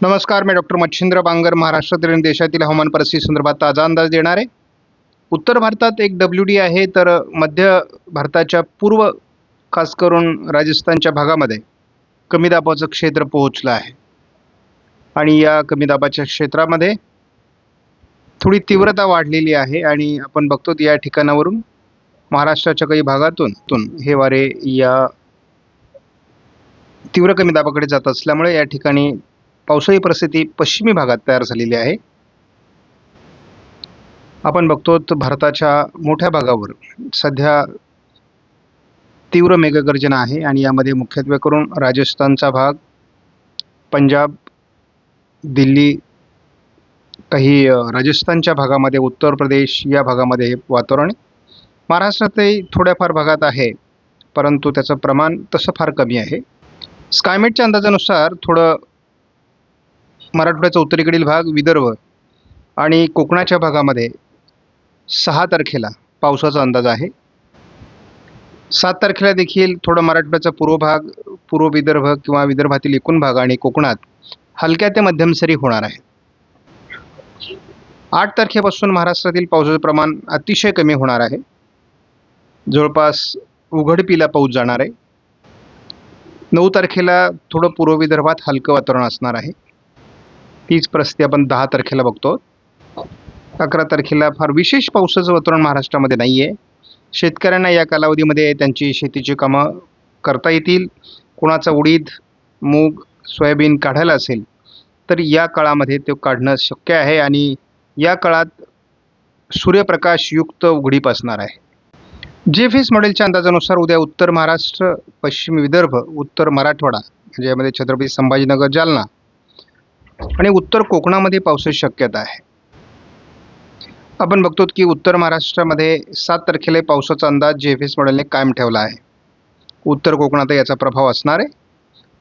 नमस्कार मी डॉक्टर मच्छिंद्र बांगर महाराष्ट्रातील आणि देशातील हवामान परिस्थिती संदर्भात ताजा अंदाज देणार. आहे उत्तर भारतात एक डब्ल्यू डी आहे तर मध्य भारताच्या पूर्व खास करून राजस्थानच्या भागामध्ये कमी दाबाचं क्षेत्र पोहोचलं आहे. आणि या कमी दाबाच्या क्षेत्रामध्ये थोडी तीव्रता वाढलेली आहे आणि आपण बघतो या ठिकाणावरून महाराष्ट्राच्या काही भागातून तून हे वारे या तीव्र कमी दाबाकडे जात असल्यामुळे या ठिकाणी पावसाळी परिस्थिती पश्चिमी भागात तयार झालेली आहे. आपण बघतो तर भारताच्या मोठ्या भागावर सध्या तीव्र मेघगर्जना आहे आणि यामध्ये मुख्यत्वे करून राजस्थानचा भाग पंजाब दिल्ली काही राजस्थानच्या भागामध्ये उत्तर प्रदेश या भागामध्ये हे वातावरण महाराष्ट्रातही थोड्याफार भागात आहे परंतु त्याचं प्रमाण तसं फार कमी आहे. स्कायमेटच्या अंदाजानुसार थोडं मराठवाड्याचा उत्तरेकडील भाग विदर्भ आणि कोकणाच्या भागामध्ये सहा तारखेला पावसाचा अंदाज आहे. सात तारखेला देखील थोडं मराठवाड्याचा पूर्व भाग पूर्व विदर्भ किंवा विदर्भातील एकूण भाग आणि कोकणात हलक्या ते मध्यम सरी होणार आहे. आठ तारखेपासून महाराष्ट्रातील पावसाचं प्रमाण अतिशय कमी होणार आहे. जवळपास उघडपीला पाऊस जाणार आहे. नऊ तारखेला थोडं पूर्व विदर्भात हलकं वातावरण असणार आहे. तीच परिस्थिती आपण दहा तारखेला बघतो. अकरा तारखेला फार विशेष पावसाचं वातावरण महाराष्ट्रामध्ये नाही आहे शेतकऱ्यांना या कालावधीमध्ये त्यांची शेतीची कामं करता येतील. कोणाचा उडीद मूग सोयाबीन काढायला असेल तर या काळामध्ये ते काढणं शक्य आहे आणि या काळात सूर्यप्रकाशयुक्त उघडीप असणार आहे. जे फेस मॉडेलच्या अंदाजानुसार उद्या उत्तर महाराष्ट्र पश्चिम विदर्भ उत्तर मराठवाडा ज्यामध्ये छत्रपती संभाजीनगर जालना आणि उत्तर कोकणामध्ये पावसाची शक्यता आहे. आपण बघतो की उत्तर महाराष्ट्रामध्ये सात तारखेला पावसाचा अंदाज जे एफ एस मॉडेलने कायम ठेवला आहे. उत्तर कोकणात याचा प्रभाव असणार आहे.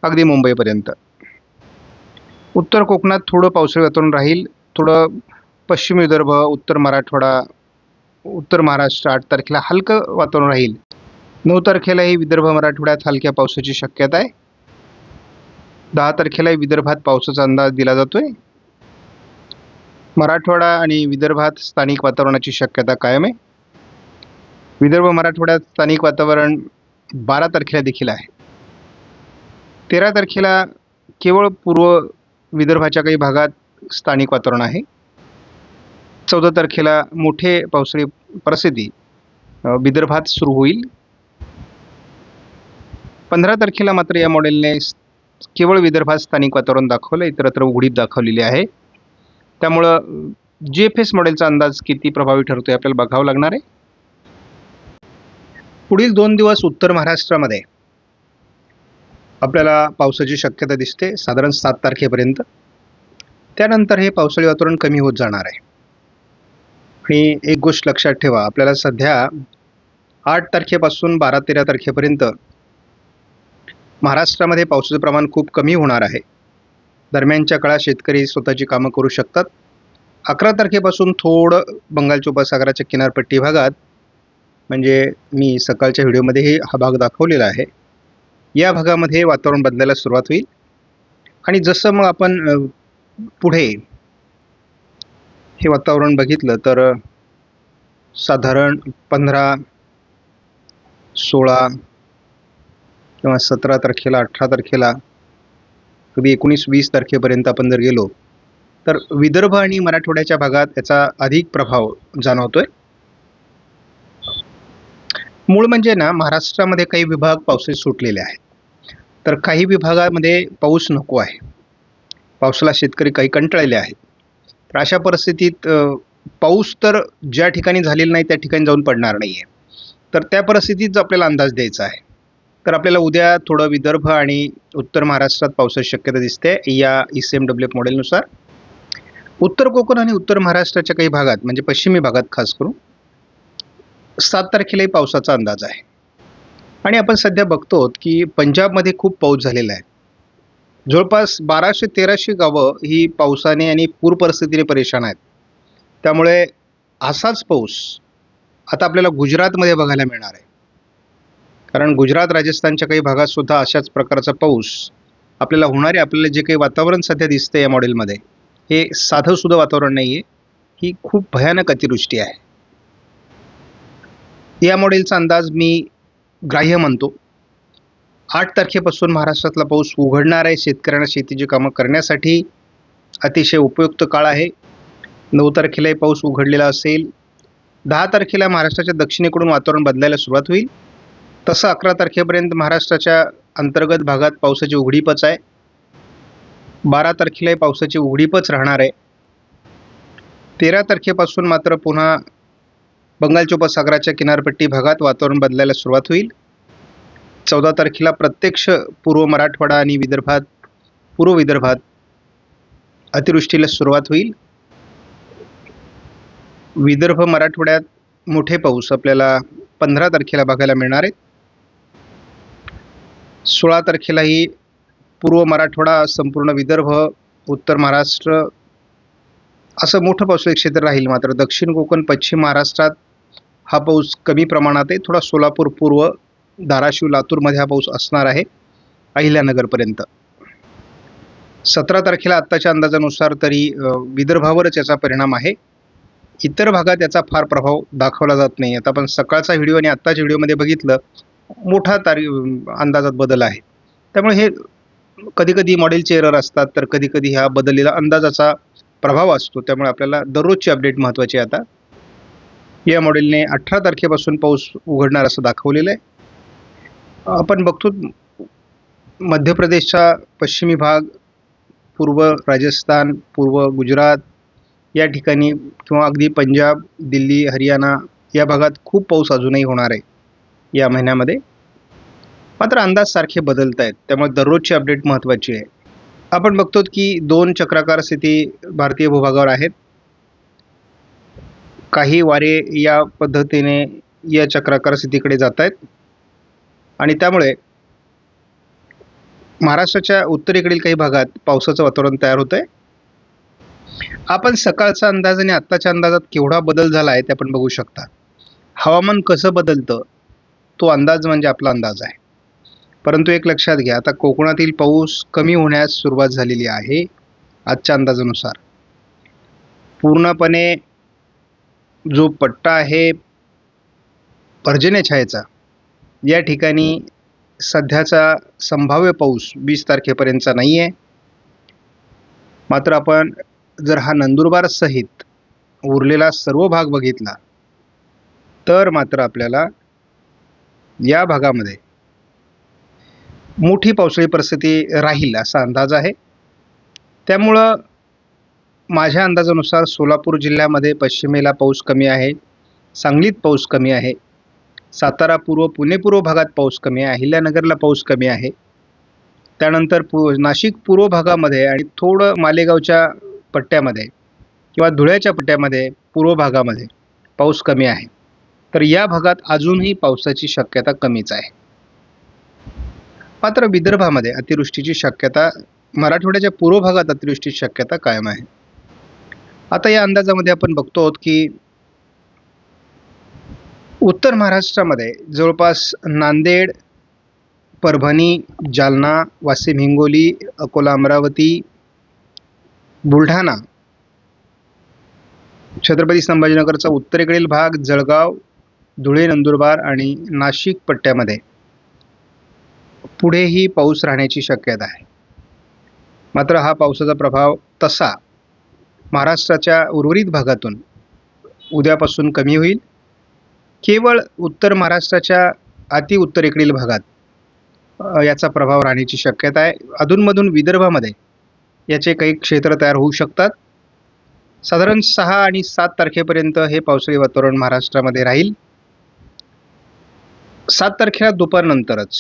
अगदी मुंबईपर्यंत. उत्तर कोकणात थोडं पावसाळी वातावरण राहील. थोडं पश्चिम विदर्भ उत्तर मराठवाडा उत्तर महाराष्ट्र आठ तारखेला हलकं वातावरण राहील. नऊ तारखेलाही विदर्भ मराठवाड्यात हलक्या पावसाची शक्यता आहे. दहा तारखेलाही विदर्भात पावसाचा अंदाज दिला जातोय. मराठवाडा आणि विदर्भात स्थानिक वातावरणाची शक्यता कायम आहे. विदर्भ मराठवाड्यात स्थानिक वातावरण बारा तारखेला देखील आहे. तेरा तारखेला केवळ पूर्व विदर्भाच्या काही भागात स्थानिक वातावरण आहे. चौदा तारखेला मोठे पावसाळी परिस्थिती विदर्भात सुरू होईल. पंधरा तारखेला मात्र या मॉडेलने केवळ विदर्भात स्थानिक वातावरण दाखवलं इतरत्र उघडीप दाखवलेली आहे. त्यामुळं जी एफ एस मॉडेलचा अंदाज किती प्रभावी ठरतोय आपल्याला बघावं लागणार आहे? पुढील दोन दिवस उत्तर महाराष्ट्रामध्ये. आपल्याला पावसाची शक्यता दिसते साधारण सात तारखेपर्यंत. त्यानंतर हे पावसाळी वातावरण कमी होत जाणार आहे. आणि एक गोष्ट लक्षात ठेवा आपल्याला सध्या आठ तारखेपासून बारा तेरा तारखेपर्यंत महाराष्ट्रामध्ये पावसाचं प्रमाण खूप कमी होणार आहे. दरम्यानच्या काळात शेतकरी स्वतःची कामं करू शकतात. अकरा तारखेपासून थोडं बंगालच्या उपसागराच्या किनारपट्टी भागात म्हणजे मी सकाळच्या व्हिडिओमध्येही हा भाग दाखवलेला आहे. या भागामध्ये वातावरण बदलायला सुरुवात होईल. आणि जसं मग आपण पुढे हे वातावरण बघितलं तर साधारण पंधरा सोळा किंवा सतरा तारखेला अठरा तारखेला कधी एकोणीस वीस तारखेपर्यंत आपण जर गेलो तर विदर्भ आणि मराठवाड्याच्या भागात याचा अधिक प्रभाव जाणवतोय. मूळ म्हणजे ना महाराष्ट्रामध्ये काही विभाग पावसाचे सुटलेले आहेत. तर काही विभागामध्ये पाऊस नको आहे. पावसाला शेतकरी काही कंटाळलेले आहेत. तर अशा परिस्थितीत पाऊस तर ज्या ठिकाणी झालेला नाही त्या ठिकाणी जाऊन पडणार नाही आहे तर त्या परिस्थितीत आपल्याला अंदाज द्यायचा आहे तर आपल्याला उद्या थोडं विदर्भ आणि उत्तर महाराष्ट्रात पावसाची शक्यता दिसते या E C M W F मॉडेलनुसार. उत्तर कोकण आणि उत्तर महाराष्ट्राच्या काही भागात म्हणजे पश्चिमी भागात खास करून सात तारखेलाही पावसाचा अंदाज आहे. आणि आपण सध्या बघतो की पंजाबमध्ये खूप पाऊस झालेला आहे. जवळपास बाराशे तेराशे गावं ही पावसाने आणि पूर परिस्थितीने परेशान आहेत. त्यामुळे असाच पाऊस आता आपल्याला गुजरातमध्ये बघायला मिळणार आहे. कारण गुजरात राजस्थानच्या काही भागात सुद्धा अशाच प्रकारचा पाऊस आपल्याला होणारे आपल्याला जे काही वातावरण सध्या दिसतं या मॉडेलमध्ये हे साधं सुद्धा वातावरण नाही आहे ही खूप भयानक अतिवृष्टी आहे. या मॉडेलचा अंदाज मी ग्राह्य म्हणतो आठ तारखेपासून महाराष्ट्रातला पाऊस उघडणार आहे. शेतकऱ्यांना शेतीची कामं करण्यासाठी अतिशय उपयुक्त काळ आहे. नऊ तारखेलाही पाऊस उघडलेला असेल. दहा तारखेला महाराष्ट्राच्या दक्षिणेकडून वातावरण बदलायला सुरुवात होईल. तसं अकरा तारखेपर्यंत महाराष्ट्राच्या अंतर्गत भागात पावसाची उघडीपच आहे. बारा तारखेलाही पावसाची उघडीपच राहणार आहे. तेरा तारखेपासून मात्र पुन्हा बंगालच्या उपसागराच्या किनारपट्टी भागात वातावरण बदलायला सुरुवात होईल. चौदा तारखेला प्रत्यक्ष पूर्व मराठवाडा आणि विदर्भात पूर्व विदर्भात अतिवृष्टीला सुरुवात होईल. विदर्भ मराठवाड्यात मोठे पाऊस आपल्याला पंधरा तारखेला बघायला मिळणार आहेत. सोळा तारखेलाही पूर्व मराठवाडा संपूर्ण विदर्भ उत्तर महाराष्ट्र असं मोठं पावसाळी क्षेत्र राहील मात्र. दक्षिण कोकण पश्चिम महाराष्ट्रात हा पाऊस कमी प्रमाणात आहे. थोडा सोलापूर पूर्व धाराशिव लातूरमध्ये हा पाऊस असणार आहे अहिल्यानगरपर्यंत. सतरा तारखेला आत्ताच्या अंदाजानुसार तरी विदर्भावरच याचा परिणाम आहे. इतर भागात याचा फार प्रभाव दाखवला जात नाही. आता आपण सकाळचा व्हिडिओ आणि आत्ताच्या व्हिडिओमध्ये बघितलं मोठा तारी अंदाजात बदल आहे. त्यामुळे हे कधीकधी मॉडेलचे एरर असतात तर कधीकधी ह्या बदललेला अंदाजाचा प्रभाव असतो. त्यामुळे आपल्याला दररोजची अपडेट महत्त्वाची आहे आता. या मॉडेलने अठरा तारखेपासून पाऊस उघडणार असं दाखवलेलं आहे. आपण बघतो मध्य प्रदेशचा पश्चिमी भाग पूर्व राजस्थान पूर्व गुजरात या ठिकाणी किंवा अगदी पंजाब दिल्ली हरियाणा या भागात खूप पाऊस अजूनही होणार आहे. या महिन्यामध्ये. मात्र अंदाज सारखे बदलत आहेत. त्यामुळे दररोजची अपडेट महत्त्वाची आहे. आपण बघतो की दोन चक्राकार स्थिती भारतीय भूभागावर आहेत. काही वारे या पद्धतीने या चक्राकार स्थितीकडे जात आहेत. आणि त्यामुळे महाराष्ट्राच्या उत्तरेकडील काही भागात पावसाचं वातावरण तयार होतं आहे आपण सकाळचा अंदाज आणि आत्ताच्या अंदाजात केवढा बदल झाला आहे ते आपण बघू शकता. हवामान कसं बदलतं? तो अंदाज म्हणजे आपला अंदाज आहे. परंतु एक लक्षात घ्या आता कोकणातील पाऊस कमी होण्यास सुरुवात झालेली आहे आजच्या अंदाजानुसार. पूर्णपणे जो पट्टा आहे पर्जन्य छायेचा या ठिकाणी सध्याचा संभाव्य पाऊस वीस तारखेपर्यंतचा नाही आहे मात्र आपण जर हा नंदुरबार सहित उरलेला सर्व भाग बघितला तर मात्र आपल्याला या भागामध्ये मोठी पावसाळी परिस्थिती राहील असा अंदाज आहे. त्यामुळं माझ्या अंदाजानुसार सोलापूर जिल्ह्यामध्ये पश्चिमेला पाऊस कमी आहे सांगलीत पाऊस कमी आहे सातारा पूर्व पुणे पूर्व भागात पाऊस कमी आहे अहिल्यानगरला पाऊस कमी आहे. त्यानंतर पु नाशिक पूर्व भागामध्ये आणि थोडं मालेगावच्या पट्ट्यामध्ये किंवा धुळ्याच्या पट्ट्यामध्ये पूर्व भागामध्ये पाऊस कमी आहे. तर या भागात अजूनही पावसाची शक्यता कमीच आहे. मात्र विदर्भामध्ये अतिवृष्टीची शक्यता मराठवाड्याच्या पूर्व भागात अतिवृष्टीची शक्यता कायम आहे. आता या अंदाजामध्ये आपण बघतो आहोत की उत्तर महाराष्ट्रामध्ये जवळपास नांदेड परभणी जालना वाशिम हिंगोली अकोला अमरावती बुलढाणा छत्रपती संभाजीनगरचा उत्तरेकडील भाग जळगाव धुळे नंदुरबार आणि नाशिक पट्ट्यामध्ये. पुढेही पाऊस राहण्याची शक्यता आहे. मात्र हा पावसाचा प्रभाव तसा महाराष्ट्राच्या उर्वरित भागातून उद्यापासून कमी होईल. केवळ उत्तर महाराष्ट्राच्या अति उत्तरेकडील भागात याचा प्रभाव राहण्याची शक्यता आहे. अधूनमधून विदर्भामध्ये याचे काही क्षेत्र तयार होऊ शकतात. साधारण सहा आणि सात तारखेपर्यंत हे पावसाळी वातावरण महाराष्ट्रामध्ये राहील. सात तारखेला दुपारनंतरच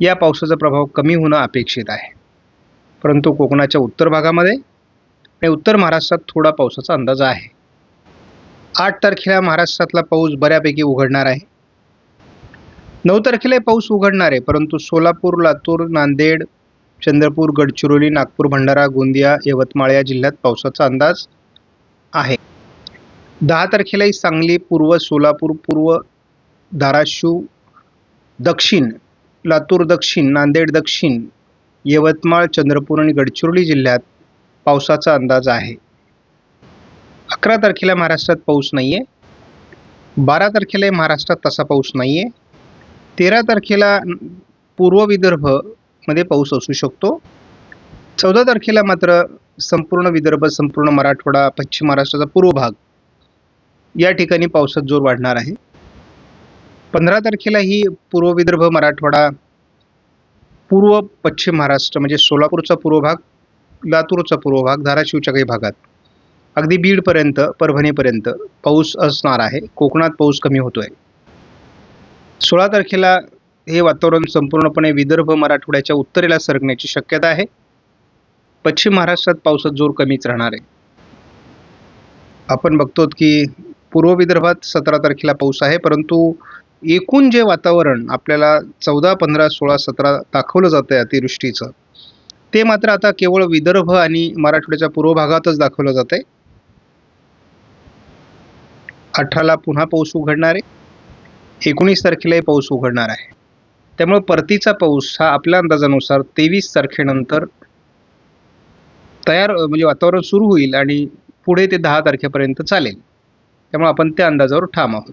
या पावसाचा प्रभाव कमी होणं अपेक्षित आहे. परंतु कोकणाच्या उत्तर भागामध्ये आणि उत्तर महाराष्ट्रात थोडा पावसाचा अंदाज आहे. आठ तारखेला महाराष्ट्रातला पाऊस बऱ्यापैकी उघडणार आहे. नऊ तारखेला पाऊस उघडणार आहे परंतु सोलापूर लातूर नांदेड चंद्रपूर गडचिरोली नागपूर भंडारा गोंदिया यवतमाळ या जिल्ह्यात पावसाचा अंदाज आहे. दहा तारखेलाही सांगली पूर्व सोलापूर पूर्व धाराशिव दक्षिण लातूर दक्षिण नांदेड दक्षिण यवतमाळ चंद्रपूर आणि गडचिरोली जिल्ह्यात पावसाचा अंदाज आहे. अकरा तारखेला महाराष्ट्रात पाऊस नाही आहे बारा तारखेला महाराष्ट्रात तसा पाऊस नाही आहे तेरा तारखेला पूर्व विदर्भमध्ये पाऊस असू शकतो. चौदा तारखेला मात्र संपूर्ण विदर्भ संपूर्ण मराठवाडा पश्चिम महाराष्ट्राचा पूर्व भाग या ठिकाणी पावसात जोर वाढणार आहे. पंधरा तारखेला ही पूर्व विदर्भ मराठवाडा पूर्व पश्चिम महाराष्ट्र म्हणजे सोलापूरचा पूर्व भाग लातूरचा पूर्व भाग धाराशिवच्या काही भागात. अगदी बीडपर्यंत परभणीपर्यंत पाऊस असणार आहे. कोकणात पाऊस कमी होतोय. सोळा तारखेला हे वातावरण संपूर्णपणे विदर्भ मराठवाड्याच्या उत्तरेला सरकण्याची शक्यता आहे. पश्चिम महाराष्ट्रात पावसात जोर कमीच राहणार आहे. आपण बघतो की पूर्व विदर्भात सतरा तारखेला पाऊस आहे परंतु एकूण जे वातावरण आपल्याला चौदा पंधरा सोळा सतरा दाखवलं जातं आहे अतिवृष्टीचं ते मात्र आता केवळ विदर्भ आणि मराठवाड्याच्या पूर्व भागातच दाखवलं जात आहे अठराला पुन्हा पाऊस उघडणार आहे. एकोणीस तारखेलाही पाऊस उघडणार आहे. त्यामुळे परतीचा पाऊस हा आपल्या अंदाजानुसार तेवीस तारखेनंतर तयार म्हणजे वातावरण सुरू होईल आणि पुढे ते दहा तारखेपर्यंत चालेल. त्यामुळे आपण त्या अंदाजावर ठाम आहोत.